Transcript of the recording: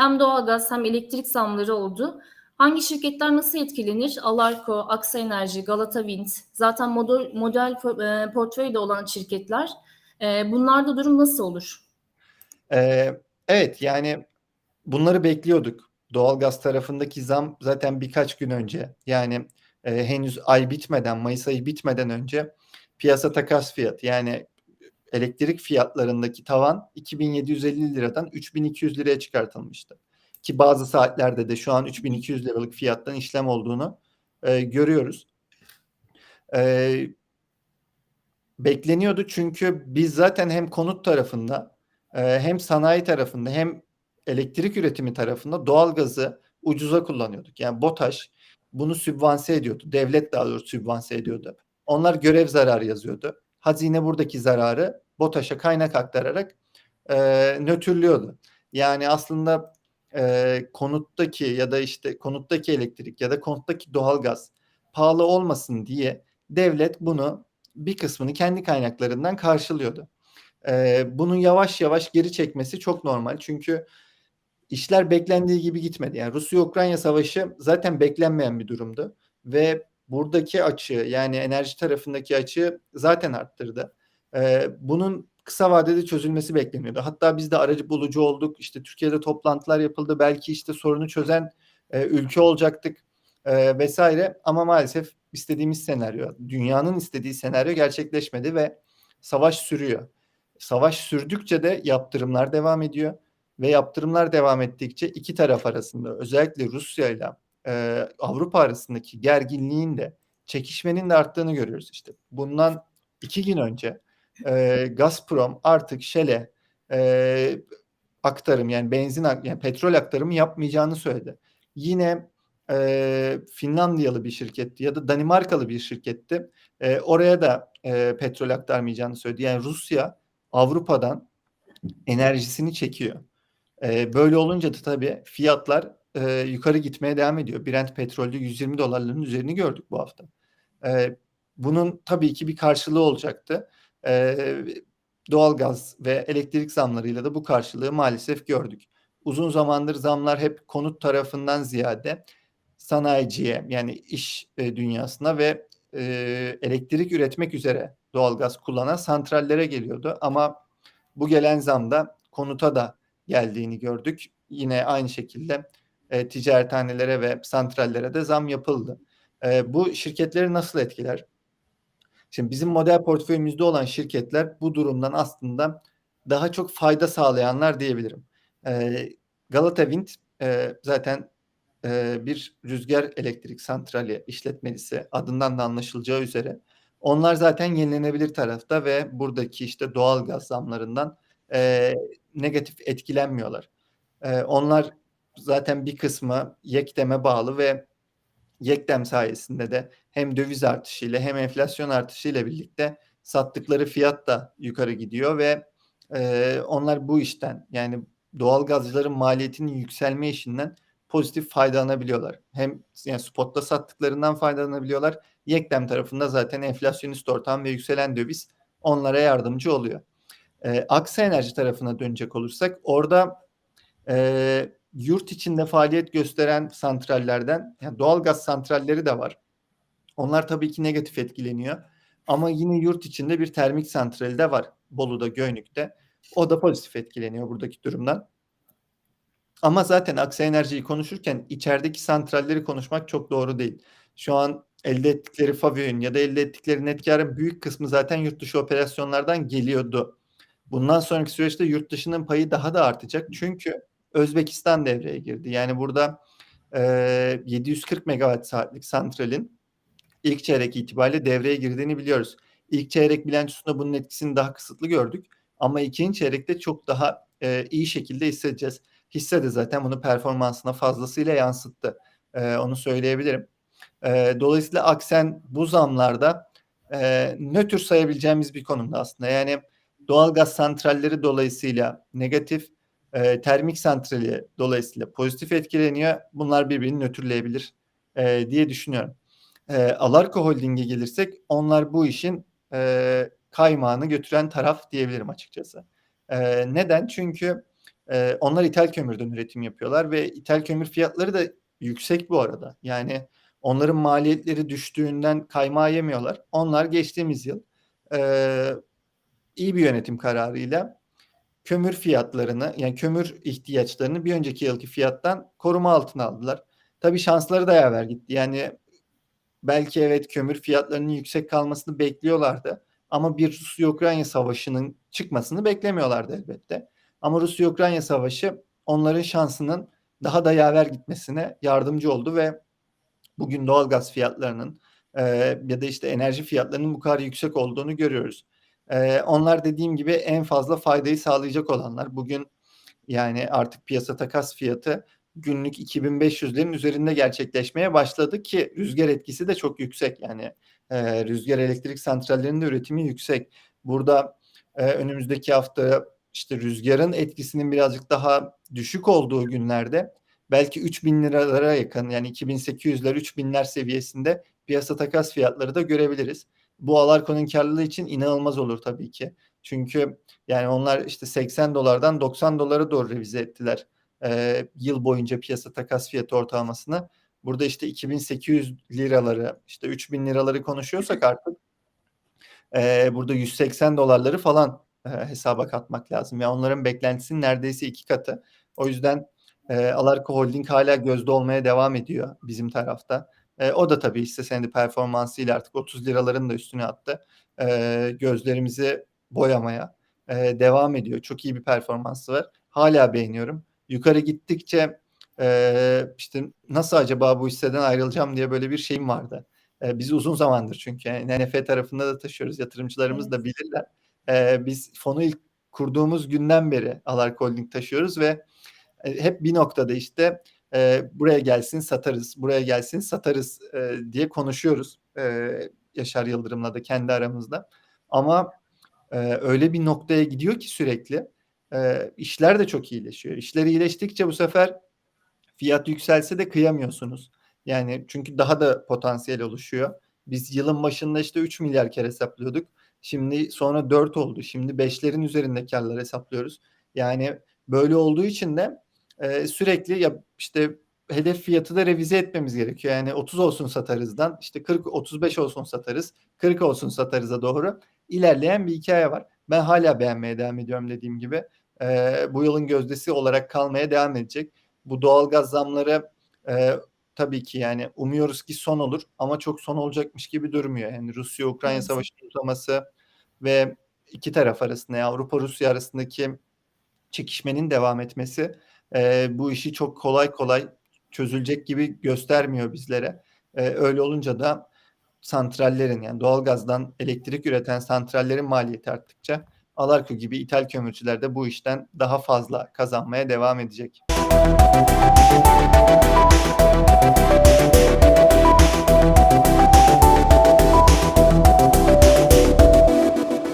hem doğalgaz hem elektrik zamları oldu. Hangi şirketler nasıl etkilenir? Alarko, Aksa Enerji, Galata Wind zaten model, model e, portföyde olan şirketler. E, bunlarda durum nasıl olur? Ee, evet yani bunları bekliyorduk. Doğalgaz tarafındaki zam zaten birkaç gün önce yani e, henüz ay bitmeden Mayıs ayı bitmeden önce piyasa takas fiyat yani elektrik fiyatlarındaki tavan 2750 liradan 3200 liraya çıkartılmıştı. Ki bazı saatlerde de şu an 3200 liralık fiyattan işlem olduğunu e, görüyoruz. E, bekleniyordu çünkü biz zaten hem konut tarafında e, hem sanayi tarafında hem elektrik üretimi tarafında doğalgazı ucuza kullanıyorduk. Yani BOTAŞ bunu sübvanse ediyordu. Devlet daha doğrusu sübvanse ediyordu. Onlar görev zararı yazıyordu. Hazine buradaki zararı BOTAŞ'a kaynak aktararak e, nötrlüyordu. Yani aslında e, konuttaki ya da işte konuttaki elektrik ya da konuttaki doğalgaz pahalı olmasın diye devlet bunu bir kısmını kendi kaynaklarından karşılıyordu. E, bunun yavaş yavaş geri çekmesi çok normal. Çünkü işler beklendiği gibi gitmedi. Yani Rusya-Ukrayna savaşı zaten beklenmeyen bir durumdu ve buradaki açı yani enerji tarafındaki açı zaten arttırdı. Ee, bunun kısa vadede çözülmesi bekleniyordu. Hatta biz de aracı bulucu olduk. İşte Türkiye'de toplantılar yapıldı. Belki işte sorunu çözen e, ülke olacaktık e, vesaire. Ama maalesef istediğimiz senaryo, dünyanın istediği senaryo gerçekleşmedi ve savaş sürüyor. Savaş sürdükçe de yaptırımlar devam ediyor ve yaptırımlar devam ettikçe iki taraf arasında özellikle Rusya ile e, Avrupa arasındaki gerginliğin de çekişmenin de arttığını görüyoruz işte. Bundan iki gün önce e, Gazprom artık Shell'e e, aktarım yani benzin yani petrol aktarımı yapmayacağını söyledi. Yine e, Finlandiyalı bir şirketti ya da Danimarkalı bir şirketti. E, oraya da e, petrol aktarmayacağını söyledi. Yani Rusya Avrupa'dan enerjisini çekiyor. E, böyle olunca da tabii fiyatlar e, yukarı gitmeye devam ediyor. Brent petrolde 120 dolarların üzerini gördük bu hafta. E, bunun tabii ki bir karşılığı olacaktı. E, doğalgaz ve elektrik zamlarıyla da bu karşılığı maalesef gördük. Uzun zamandır zamlar hep konut tarafından ziyade sanayiciye yani iş e, dünyasına ve e, elektrik üretmek üzere doğalgaz kullanan santrallere geliyordu. Ama bu gelen zam da konuta da geldiğini gördük. Yine aynı şekilde e, ticarethanelere ve santrallere de zam yapıldı. E, bu şirketleri nasıl etkiler? Şimdi bizim model portföyümüzde olan şirketler bu durumdan aslında daha çok fayda sağlayanlar diyebilirim. E, Galata Wind e, zaten e, bir rüzgar elektrik santrali işletmelisi adından da anlaşılacağı üzere. Onlar zaten yenilenebilir tarafta ve buradaki işte doğal gaz zamlarından e, negatif etkilenmiyorlar. E, onlar zaten bir kısmı Yekdem'e bağlı ve Yekdem sayesinde de hem döviz artışıyla hem enflasyon artışıyla birlikte sattıkları fiyat da yukarı gidiyor ve e, onlar bu işten yani doğal gazcıların maliyetinin yükselme işinden pozitif faydalanabiliyorlar. Hem yani spotta sattıklarından faydalanabiliyorlar. Yekdem tarafında zaten enflasyonist ortam ve yükselen döviz onlara yardımcı oluyor. E, Aksa Enerji tarafına dönecek olursak orada e, yurt içinde faaliyet gösteren santrallerden yani doğal gaz santralleri de var. Onlar tabii ki negatif etkileniyor. Ama yine yurt içinde bir termik santrali de var. Bolu'da, Göynük'te. O da pozitif etkileniyor buradaki durumdan. Ama zaten Aksa Enerji'yi konuşurken içerideki santralleri konuşmak çok doğru değil. Şu an elde ettikleri FAVÖ'nün ya da elde ettikleri net karın büyük kısmı zaten yurt dışı operasyonlardan geliyordu. Bundan sonraki süreçte yurt dışının payı daha da artacak. Çünkü Özbekistan devreye girdi. Yani burada e, 740 megawatt saatlik santralin ilk çeyrek itibariyle devreye girdiğini biliyoruz. İlk çeyrek bilançosunda bunun etkisini daha kısıtlı gördük. Ama ikinci çeyrekte çok daha e, iyi şekilde hissedeceğiz. Hisse de zaten bunu performansına fazlasıyla yansıttı. E, onu söyleyebilirim. E, dolayısıyla Aksen bu zamlarda e, nötr sayabileceğimiz bir konumda aslında. Yani doğalgaz santralleri dolayısıyla negatif, e, termik santrali dolayısıyla pozitif etkileniyor. Bunlar birbirini nötrleyebilir e, diye düşünüyorum. E, Alarko Holding'e gelirsek onlar bu işin e, kaymağını götüren taraf diyebilirim açıkçası. E, neden? Çünkü Eee, onlar ithal kömürden üretim yapıyorlar ve ithal kömür fiyatları da yüksek bu arada. Yani onların maliyetleri düştüğünden kaymağı yemiyorlar. Onlar geçtiğimiz yıl eee, iyi bir yönetim kararıyla kömür fiyatlarını yani kömür ihtiyaçlarını bir önceki yılki fiyattan koruma altına aldılar. Tabii şansları da yaver gitti. Yani belki evet kömür fiyatlarının yüksek kalmasını bekliyorlardı. Ama bir Rusya-Ukrayna savaşının çıkmasını beklemiyorlardı elbette. Ama Rusya-Ukrayna savaşı onların şansının daha da yaver gitmesine yardımcı oldu ve bugün doğalgaz fiyatlarının e, ya da işte enerji fiyatlarının bu kadar yüksek olduğunu görüyoruz. E, onlar dediğim gibi en fazla faydayı sağlayacak olanlar. Bugün yani artık piyasa takas fiyatı günlük 2500'lerin üzerinde gerçekleşmeye başladı ki rüzgar etkisi de çok yüksek. Yani e, rüzgar elektrik santrallerinin de üretimi yüksek. Burada e, önümüzdeki hafta işte rüzgarın etkisinin birazcık daha düşük olduğu günlerde belki 3000 liralara yakın yani 2800'ler 3000'ler seviyesinde piyasa takas fiyatları da görebiliriz. Bu Alarko'nun karlılığı için inanılmaz olur tabii ki. Çünkü yani onlar işte 80 dolardan 90 dolara doğru revize ettiler e, yıl boyunca piyasa takas fiyatı ortalamasını. Burada işte 2800 liraları işte 3000 liraları konuşuyorsak artık e, burada 180 dolarları falan e, hesaba katmak lazım. Yani onların beklentisinin neredeyse iki katı. O yüzden e, Alarko Holding hala gözde olmaya devam ediyor bizim tarafta. E, o da tabii hisse senedi performansıyla artık 30 liraların da üstüne attı. E, gözlerimizi boyamaya e, devam ediyor. Çok iyi bir performansı var. Hala beğeniyorum. Yukarı gittikçe e, işte nasıl acaba bu hisseden ayrılacağım diye böyle bir şeyim vardı. E, biz uzun zamandır çünkü yani NNF tarafında da taşıyoruz. Yatırımcılarımız Evet. da bilirler. E, biz fonu ilk kurduğumuz günden beri Alark Holding taşıyoruz ve hep bir noktada işte e, buraya gelsin satarız, buraya gelsin satarız e, diye konuşuyoruz. E, Yaşar Yıldırım'la da kendi aramızda. Ama e, öyle bir noktaya gidiyor ki sürekli e, işler de çok iyileşiyor. İşler iyileştikçe bu sefer fiyat yükselse de kıyamıyorsunuz. Yani çünkü daha da potansiyel oluşuyor. Biz yılın başında işte 3 milyar kere hesaplıyorduk. Şimdi sonra 4 oldu. Şimdi 5'lerin üzerinde karlar hesaplıyoruz. Yani böyle olduğu için de e, sürekli ya işte hedef fiyatı da revize etmemiz gerekiyor. Yani 30 olsun satarızdan işte 40 35 olsun satarız, 40 olsun satarıza doğru ilerleyen bir hikaye var. Ben hala beğenmeye devam ediyorum dediğim gibi. E, bu yılın gözdesi olarak kalmaya devam edecek. Bu doğalgaz zamları e, tabii ki yani umuyoruz ki son olur ama çok son olacakmış gibi durmuyor. Yani Rusya-Ukrayna Evet. savaşının uzaması ve iki taraf arasında Avrupa-Rusya arasındaki çekişmenin devam etmesi e, bu işi çok kolay kolay çözülecek gibi göstermiyor bizlere. E, öyle olunca da santrallerin yani doğalgazdan elektrik üreten santrallerin maliyeti arttıkça Alarko gibi ithal kömürcüler de bu işten daha fazla kazanmaya devam edecek.